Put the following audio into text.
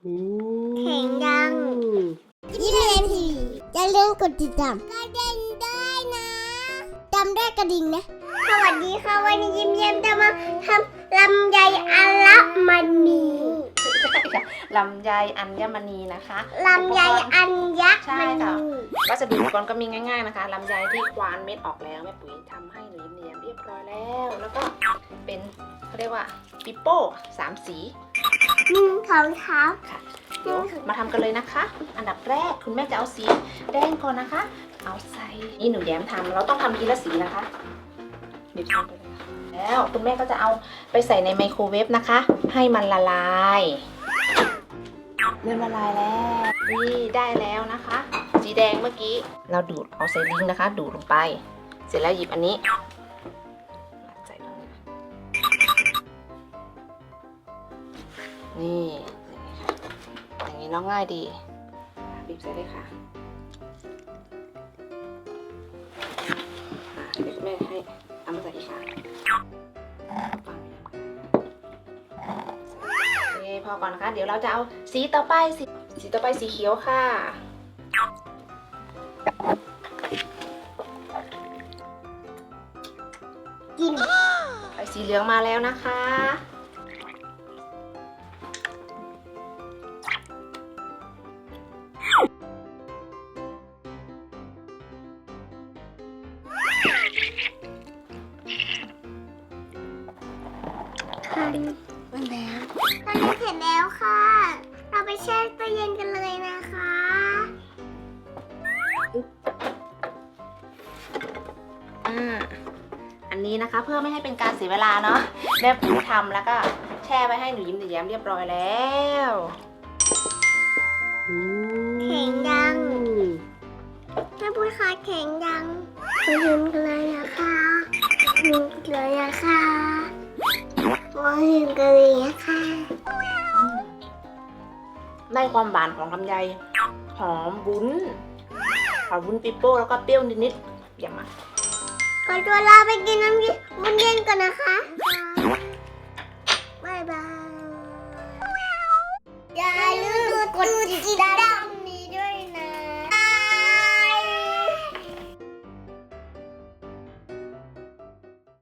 แข็งยังยี่เลนทีอย่าลืมกดติดตามกระดิ่งด้วยนะจำได้กระดิ่งนะ สวัสดีค่ะวันนี้ยิ้มเยี่ยมจะมาทำลำไยอัลมันนีลำไยอัญมณีนะคะลำไยอัญญใช่มันค่ะนีวัสดุอุปกรณ์ก็มีง่ายๆนะคะลำไยที่ควานเม็ดออกแล้วแม่ปุ๋ยทำให้หนูยิ้มเนียมเรียบร้อยแล้ว แล้วก็เป็นเขาเรียกว่าปิโป้สามสี หนึ่งสองเท้าเดี๋ยวมาทำกันเลยนะคะ อันดับแรกคุณแม่จะเอาสีแดงก่อนนะคะ เอาใส่นี่หนูแย้มทำเราต้องทำทีละสีนะคะเดี๋ยวทำไปเลยค่ะแล้วคุณแม่ก็จะเอาไปใส่ในไมโครเวฟนะคะ ให้มันละลายเริ่มละลายแล้วนี่ได้แล้วนะคะ สีแดงเมื่อกี้เราดูดเอาใส่ลิงก์นะคะ ดูดลงไป เสร็จแล้วหยิบอันนี้ใส่ลงมานี่อย่างนี้ค่ะ อย่างนี้เน้องง่ายดีบีบใส่เลยค่ะอะเดี๋ยวแม่ให้เอามาใส่อีกค่ะโอเคพอก่อนนะคะ เดี๋ยวเราจะเอาสีต่อไปสีสีต่อไปสีเขียวค่ะกินไปสีเหลืองมาแล้วนะคะ มันแล้วตอนนี้เสร็จแล้วค่ะ เราไปแช่ตู้เย็นกันเลยนะคะอ่าอันนี้นะคะเพื่อไม่ให้เป็นการเสียเวลาเนาะแม่ปุ๋ยทำแล้วก็แช่ไว้ให้หนูยิ้มหนูแย้มเรียบร้อยแล้วแข็งยังแม่พูดค่ะแข็งยังไปยืนกันเลยนะคะยืนกันเลยนะคะ มายืนกันเลยนะคะได้ความหวานของลำไย หอมวุ้นหอมวุ้นปิโป้แล้วก็เปรี้ยวนิดๆอย่ามาขอตัวลาไปกินน้ำเย็นมันเย็นก่อนนะคะ